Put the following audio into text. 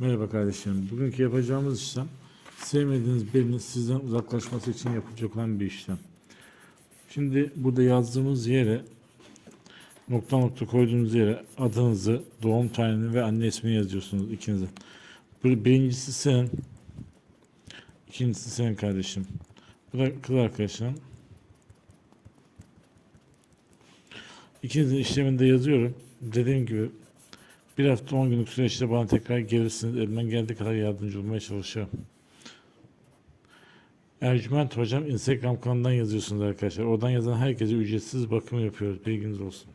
Merhaba kardeşlerim. Bugünkü yapacağımız işlem sevmediğiniz birinin sizden uzaklaşması için yapılacak olan bir işlem. Şimdi burada yazdığımız yere nokta nokta koyduğunuz yere adınızı, doğum tarihini ve anne ismini yazıyorsunuz ikinize. Bir- Birincisi senin, ikincisi senin kardeşim. Bu da kız arkadaşın. İkinizin işlemini de yazıyorum. Dediğim gibi bir hafta 10 günlük süreçte bana tekrar gelirsiniz. Elimden geldiği kadar yardımcı olmaya çalışacağım. Ercüment Hocam Instagram kanalından yazıyorsunuz arkadaşlar. Oradan yazan herkese ücretsiz bakım yapıyoruz. Bilginiz olsun.